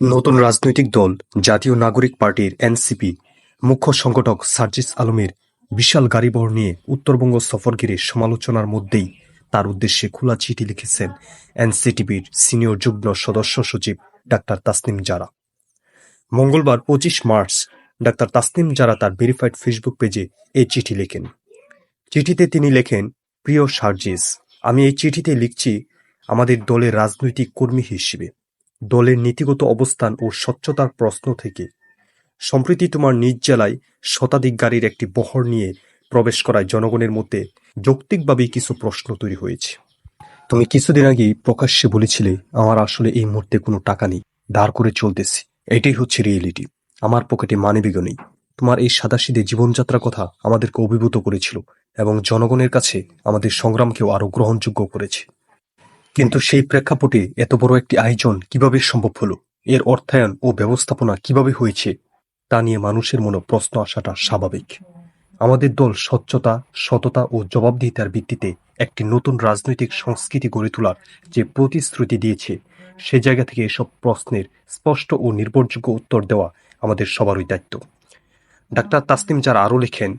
নতুন রাজনৈতিক দল, জাতীয় নাগরিক পার্টির এনসিপি, মুখ্য সংগঠক সার্জিস আলমের বিশাল গাড়িবহর নিয়ে উত্তরবঙ্গ সফর ঘিরে সমালোচনার মধ্যেই তার উদ্দেশ্যে খোলা চিঠি লিখেছেন এনসিটিভির সিনিয়র যুগ্ম সদস্য সচিব ডাক্তার তাসনিম জারা। মঙ্গলবার পঁচিশ মার্চ ডাক্তার তাসনিম জারা তার ভেরিফাইড ফেসবুক পেজে এই চিঠি লেখেন। চিঠিতে তিনি লেখেন, প্রিয় সার্জিস, আমি এই চিঠিতে লিখছি আমাদের দলের রাজনৈতিক কর্মী হিসেবে। দলের নীতিগত অবস্থান ও স্বচ্ছতার প্রশ্ন থেকে। সম্প্রতি তোমার নিজ জেলায় শতাধিক গাড়ির একটি বহর নিয়ে প্রবেশ করায় জনগণের মধ্যে যৌক্তিকভাবেই কিছু প্রশ্ন তৈরি হয়েছে। তুমি কিছুদিন আগেই প্রকাশ্যে বলেছিলে, আমার আসলে এই মুহূর্তে কোনো টাকা নেই ধার করে চলতেছি। এটাই হচ্ছে রিয়েলিটি আমার পকেটে মানিবিগ নেই। তোমার এই সাদাসিদে জীবনযাত্রার কথা আমাদেরকে অভিভূত করেছিল এবং জনগণের কাছে আমাদের সংগ্রামকেও আরও গ্রহণযোগ্য করেছে। কিন্তু সেই প্রেক্ষাপটে এত বড় একটি আয়োজন কীভাবে সম্ভব হলো? এর অর্থায়ন ও ব্যবস্থাপনা কীভাবে হয়েছে? তা নিয়ে মানুষের মনে প্রশ্ন আসাটা স্বাভাবিক। আমাদের দল স্বচ্ছতা, সততা ও জবাবদিহিতার ভিত্তিতে একটি নতুন রাজনৈতিক সংস্কৃতি গড়ে তোলার যে প্রতিশ্রুতি দিয়েছে, সে জায়গা থেকে এসব প্রশ্নের স্পষ্ট ও নির্ভরযোগ্য উত্তর দেওয়া আমাদের সবারই দায়িত্ব। ডাক্তার তাসনিম যারা আরও লেখেন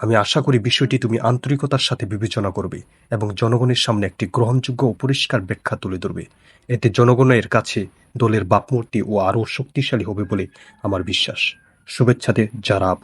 আমি আশা করি বিষয়টি তুমি আন্তরিকতার সাথে বিবেচনা করবে এবং জনগণের সামনে একটি গ্রহণযোগ্য ও পরিষ্কার ব্যাখ্যা তুলে ধরবে। এতে জনগণের কাছে দলের বাপমূর্তি ও আরও শক্তিশালী হবে বলে আমার বিশ্বাস। শুভেচ্ছাতে যারা